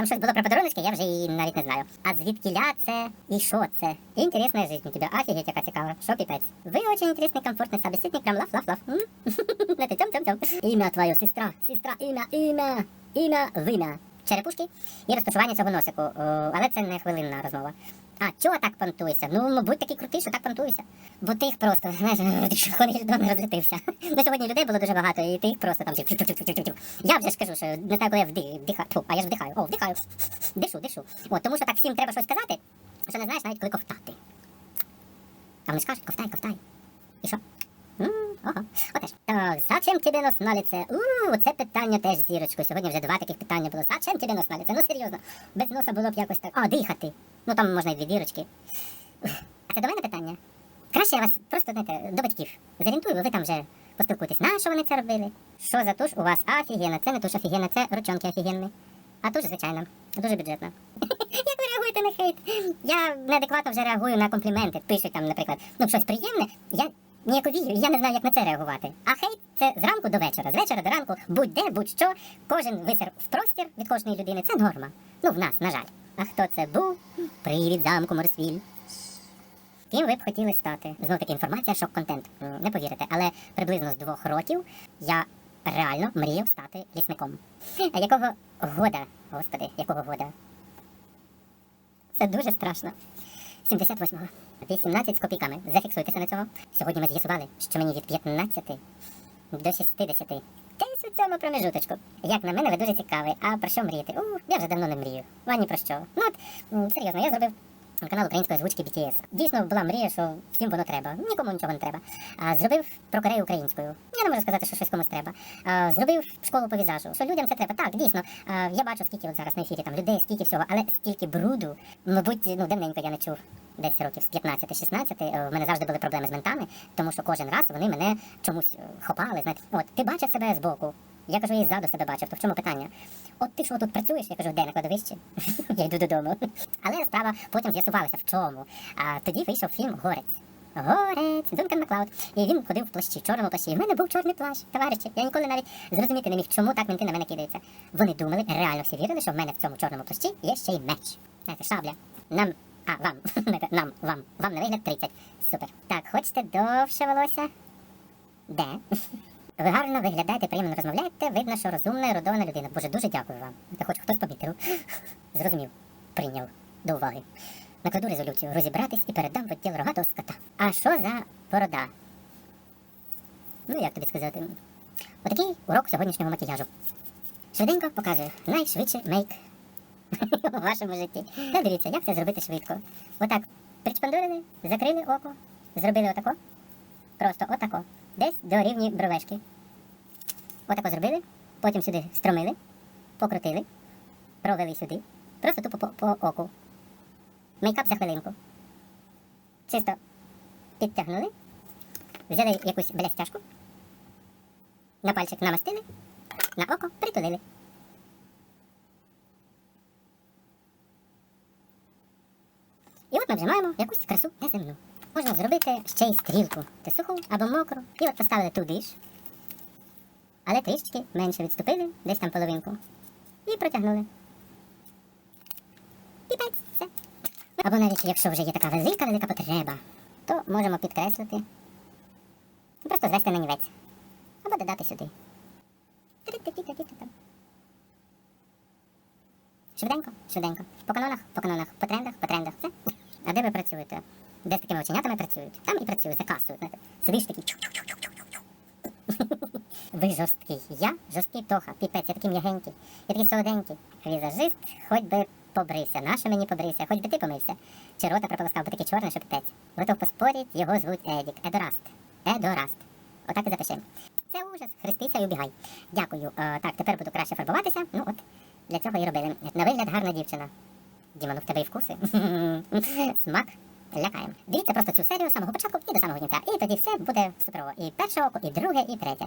Там щось було про подарунки, я вже її навіть не знаю. А звідки ля це і що це? Інтересна життя у тебе. Офігеть, яка цікава. Що піпець? Ви дуже інтересний, комфортний собеседник, прям тьом-тьом-тьом. Ім'я твоє, сестра, сестра, ім'я, ім'я, ім'я, вим'я. Черепушки і розташування цього носику. Але це не хвилинна розмова. А чого так понтуєшся? Ну, мабуть, такий крутий, що так понтуєшся. Бо ти їх просто, знаєш, ходиш до розлетився. Ну, сьогодні людей було дуже багато, і ти їх просто там. Я вже ж кажу, що не знаю, коли я вдих, вдихаю. Фу, а я ж вдихаю. О, вдихаю. Дишу, дишу. От, тому що так всім треба щось сказати, що не знаєш навіть коли ковтати. А вони скажуть, ковтай, ковтай. І що? Ого, отеж. Так, зачем тебе нос на лице? У, це питання теж зірочкою. Сьогодні вже два таких питання було. Зачем тебе нос на лице? Ну серйозно, без носа було б якось так. А, дихати. Ну там можна і дві дірочки. А це до мене питання? Краще я вас просто знаєте, до батьків зорієнтую, бо ви там вже поспілкуйтесь. На що вони це робили? Що за туш у вас офігенна? Це не туш офігенна, це ручонки офігенні. А туш, звичайно, дуже бюджетна. Як ви реагуєте на хейт? Я неадекватно вже реагую на компліменти. Пишуть там, наприклад, ну щось приємне, я ніяковію, я не знаю, як на це реагувати. А хейт це зранку до вечора, з вечора до ранку, будь-де, будь-що, кожен висер в простір від кожної людини. Це норма. Ну, в нас, на жаль. А хто це був? Привіт, замку Морсвіль. Ким ви б хотіли стати? Знов таки інформація, шок-контент. Не повірите, але приблизно з двох років я реально мріяв стати лісником. А якого года, господи, якого года? Це дуже страшно. 78-го. 18 з копійками. Зафіксуйтеся на цього. Сьогодні ми з'ясували, що мені від 15 до 60. Десь у цьому промежуточку. Як на мене, ви дуже цікавий. А про що мріяти? У, я вже давно не мрію. Ну, а ні про що. Ну от, серйозно, я зробив канал української озвучки BTS. Дійсно була мрія, що всім воно треба. Нікому нічого не треба. А, зробив про Корею українською. Я не можу сказати, що щось комусь треба. А, зробив школу по візажу. Що людям це треба. Так, дійсно. А, я бачу, скільки от зараз на ефірі там людей, скільки всього, але стільки бруду, мабуть, ну давненько я не чув. Десь років з 15-16 е, в мене завжди були проблеми з ментами, тому що кожен раз вони мене чомусь е, хопали. Знаєте, от ти бачив себе збоку. Я кажу, я і ззаду себе бачив. То в чому питання? От ти що тут працюєш? Я кажу, де на кладовищі? я йду додому. Але справа потім з'ясувалася в чому. А тоді вийшов фільм Горець. Горець, Дункан Маклауд. І він ходив в плащі, чорному плащі. І в мене був чорний плащ, товариші. Я ніколи навіть зрозуміти не міг, чому так менти на мене кидаються. Вони думали, реально всі вірили, що в мене в цьому чорному плащі є ще й меч. Знаєте, шабля. Нам, а, вам, нам, вам, вам на вигляд 30. Супер. Так, хочете довше волосся? Де? Ви гарно виглядаєте, приємно розмовляєте, видно, що розумна і родована людина. Боже, дуже дякую вам. Та хоч хтось помітив. Зрозумів, прийняв до уваги. Накладу резолюцію розібратись і передам в відділ рогатого скота. А що за борода? Ну, як тобі сказати? Отакий урок сьогоднішнього макіяжу. Швиденько показую найшвидший мейк у вашому житті. Та дивіться, як це зробити швидко. Отак причпандурили, закрили око, зробили отако. Просто отако. Десь до рівні бровешки. Отако зробили, потім сюди стромили, покрутили, провели сюди, просто тупо по, по оку. Мейкап за хвилинку. Чисто підтягнули, взяли якусь блястяшку, на пальчик намастили, на око притулили. І от ми вже маємо якусь красу неземну. Можна зробити ще й стрілку, ти суху або мокру. І от поставили туди ж. Але трішечки менше відступили, десь там половинку. І протягнули. Піпець, все. Або навіть якщо вже є така велика, велика потреба, то можемо підкреслити. Просто звести на нівець. Або додати сюди. Швиденько, швиденько. По канонах, по канонах, по трендах, по трендах. Все. А де ви працюєте? Де з такими оченятами працюють? Там і працюю, за касою. Сидиш такий. чух-чух-чух-чух-чух. Ви жорсткий. Я жорсткий Тоха. Піпець, я такий м'ягенький. Я такий солоденький. Візажист, хоч би побрився. Наша мені побрився, хоч би ти помився. Чи рота прополоскав, бо такий чорний, що піпець. Готов поспорить, його звуть Едік. Едораст. Едораст. Отак і запишемо. Це ужас. Хрестися і убігай. Дякую. Е, так, тепер буду краще фарбуватися. Ну от, для цього і робили. На вигляд гарна дівчина. Діма, ну в тебе і вкуси. Смак. лякає. Дивіться просто цю серію з самого початку і до самого кінця. І тоді все буде суперово. І перше око, і друге, і третє.